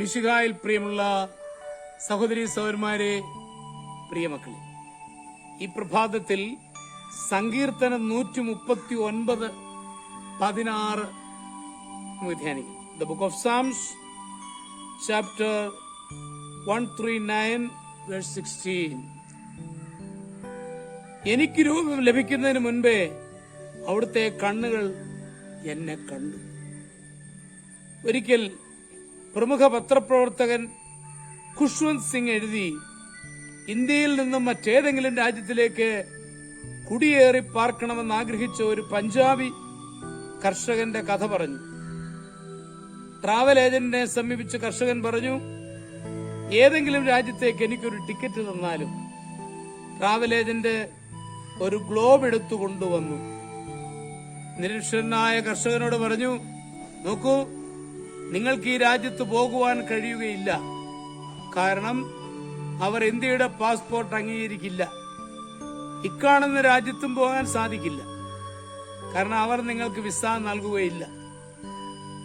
മിശിഹായിൽ പ്രിയമുള്ള സഹോദരി സഹോദരന്മാരെ പ്രിയമക്കളെ ഈ പ്രഭാതത്തിൽ സങ്കീർത്തനം നൂറ്റി മുപ്പത്തി ഒൻപത് പതിനാറ് the book of Psalms chapter one three nine sixteen എനിക്ക് രൂപം ലഭിക്കുന്നതിന് മുൻപേ അവിടുത്തെ കണ്ണുകൾ എന്നെ കണ്ടു. ഒരിക്കൽ പ്രമുഖ പത്രപ്രവർത്തകൻ ഖുഷ്വന്ത് സിംഗ് എഴുതി ഇന്ത്യയിൽ നിന്നും മറ്റേതെങ്കിലും രാജ്യത്തിലേക്ക് കുടിയേറി പാർക്കണമെന്ന് ആഗ്രഹിച്ച ഒരു പഞ്ചാബി കർഷകന്റെ കഥ പറഞ്ഞു. ട്രാവൽ ഏജന്റിനെ സമീപിച്ച കർഷകൻ പറഞ്ഞു ഏതെങ്കിലും രാജ്യത്തേക്ക് എനിക്കൊരു ടിക്കറ്റ് തന്നാലും ട്രാവൽ ഏജന്റ് ഒരു ഗ്ലോബ് എടുത്തു കൊണ്ടുവന്നു നിരക്ഷരനായ കർഷകനോട് പറഞ്ഞു നോക്കൂ നിങ്ങൾക്ക് ഈ രാജ്യത്ത് പോകുവാൻ കഴിയുകയില്ല. കാരണം അവർ ഇന്ത്യയുടെ പാസ്പോർട്ട് അംഗീകരിക്കില്ല. ഇക്കാണുന്ന രാജ്യത്തും പോകാൻ സാധിക്കില്ല. കാരണം അവർ നിങ്ങൾക്ക് വിസ നൽകുകയില്ല.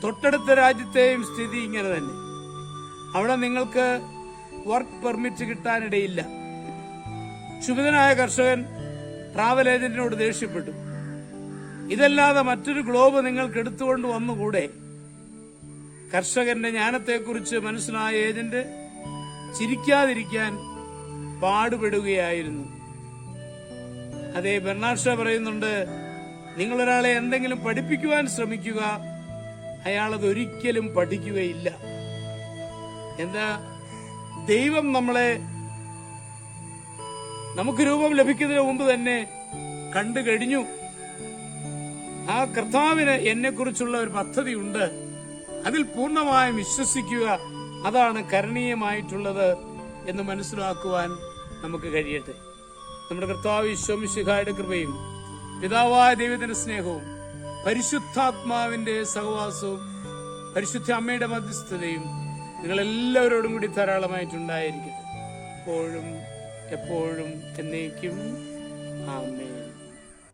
തൊട്ടടുത്ത രാജ്യത്തെയും സ്ഥിതി ഇങ്ങനെ തന്നെ. അവിടെ നിങ്ങൾക്ക് വർക്ക് പെർമിറ്റ് കിട്ടാനിടയില്ല. ക്ഷുഭിതനായ കർഷകൻ ട്രാവൽ ഏജന്റിനോട് ദേഷ്യപ്പെട്ടു. ഇതല്ലാതെ മറ്റൊരു ഗ്ലോബ് നിങ്ങൾക്ക് എടുത്തുകൊണ്ട് വന്നുകൂടെ? കർഷകന്റെ ജ്ഞാനത്തെക്കുറിച്ച് മനസ്സിലായ ഏജന്റ് ചിരിക്കാതിരിക്കാൻ പാടുപെടുകയായിരുന്നു. അതേ ബെർണാഷ പറയുന്നുണ്ട് നിങ്ങളൊരാളെ എന്തെങ്കിലും പഠിപ്പിക്കുവാൻ ശ്രമിക്കുക അയാൾ ഒരിക്കലും പഠിക്കുകയില്ല. എന്താ? ദൈവം നമ്മളെ നമുക്ക് രൂപം ലഭിക്കുന്നതിന് മുമ്പ് തന്നെ കണ്ടു കഴിഞ്ഞു. ആ കർത്താവിന് എന്നെ കുറിച്ചുള്ള ഒരു പദ്ധതിയുണ്ട്. അതിൽ പൂർണമായും വിശ്വസിക്കുക അതാണ് കരണീയമായിട്ടുള്ളത് എന്ന് മനസ്സിലാക്കുവാൻ നമുക്ക് കഴിയട്ടെ. നമ്മുടെ കർത്താവ് ഈശോമിശിഖായുടെ കൃപയും പിതാവായ ദൈവത്തിന്റെ സ്നേഹവും പരിശുദ്ധാത്മാവിന്റെ സഹവാസവും പരിശുദ്ധ അമ്മയുടെ മധ്യസ്ഥതയും നിങ്ങൾ എല്ലാവരോടും കൂടി ധാരാളമായിട്ടുണ്ടായിരിക്കട്ടെ. എപ്പോഴും എപ്പോഴും എന്നേക്കും. ആമേ